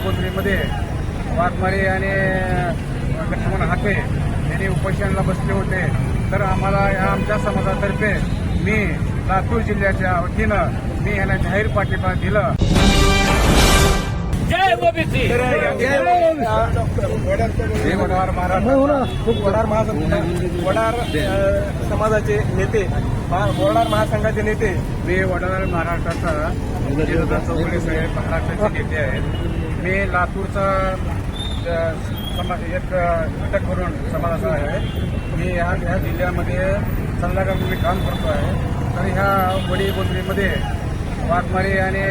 वडीबोद्रीमध्ये वाघमारे आणि लक्ष्मण हाके यांनी उपोषणाला बसले होते. तर आम्हाला या आमच्या समाजातर्फे मी लातूर जिल्ह्याच्या वतीनं मी यांना जाहीर पाठिंबा दिला. जय वडार महाराष्ट्र वडार महासंघ वडार समाजाचे नेते वडार महासंघाचे नेते. मी वडार महाराष्ट्राचा चौगुले साहेब महाराष्ट्राचे नेते आहेत. मी लातूरचा समाज एक घटक करून समाजाचा आहे. मी ह्या ह्या जिल्ह्यामध्ये सल्लागार म्हणून काम करतो आहे. तर ह्या वडीबोद्रीमध्ये वाघमारे आणि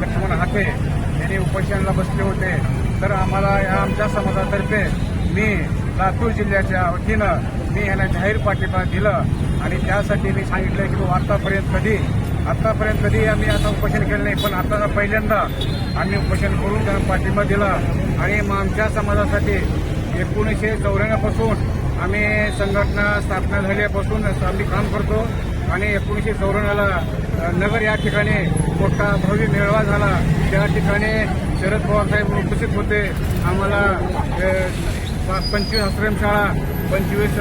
लक्ष्मण हाके यांनी उपोषणाला बसले होते. तर आम्हाला या आमच्या समाजातर्फे मी लातूर जिल्ह्याच्या वतीनं मी यांना जाहीर पाठिंबा दिलं. आणि त्यासाठी मी सांगितलं की बाबा आतापर्यंत कधी आतापर्यंत कधी आम्ही आता उपोषण केलं नाही पण आता पहिल्यांदा आम्ही उपोषण करून त्यांना पाठिंबा दिला. आणि मग आमच्या समाजासाठी एकोणीसशे चौऱ्याण्णवपासून आम्ही संघटना स्थापना झाल्यापासून आम्ही काम करतो. आणि एकोणीसशे चौऱ्याण्णवला नगर या ठिकाणी मोठा भव्य मेळावा झाला. त्या ठिकाणी शरद पवार साहेब उपस्थित होते. आम्हाला पंचवीस आश्रमशाळा पंचवीस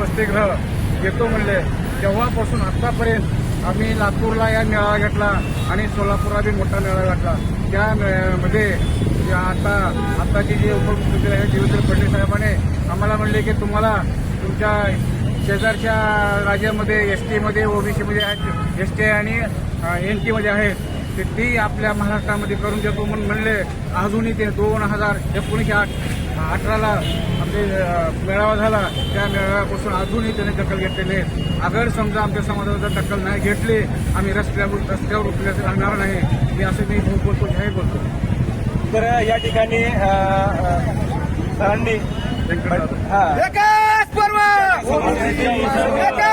वसतिगृह येतो म्हणले. तेव्हापासून आतापर्यंत आम्ही लातूरला या मेळावा घेतला आणि सोलापूरला बी मोठा मेळावा घेतला. त्या मेळाव्यामध्ये आता आताची जे उपमुख्यमंत्री आहेत देवेंद्र फडणवीस साहेबांनी आम्हाला म्हणले की तुम्हाला तुमच्या शेजारच्या राज्यामध्ये एस टीमध्ये ओबीसीमध्ये आहेत एस टी आणि एन टीमध्ये आहेत. ते ती आपल्या महाराष्ट्रामध्ये करून देतो म्हणून म्हणले. अजूनही ते दोन हजार एकोणीसशे आठ अठराला आपले मेळावा झाला. त्या मेळाव्यापासून अजूनही त्याने दखल घेतलेली आहे. अगर समजा आमच्या समाजाला जर दखल नाही घेतली आम्ही रस्त्यावर रस्त्यावर उतरल्याचं राहणार नाही. मी असं मी बोलतो जाहीर बोलतो. तर या ठिकाणी सरांनी हा. 我们是第三个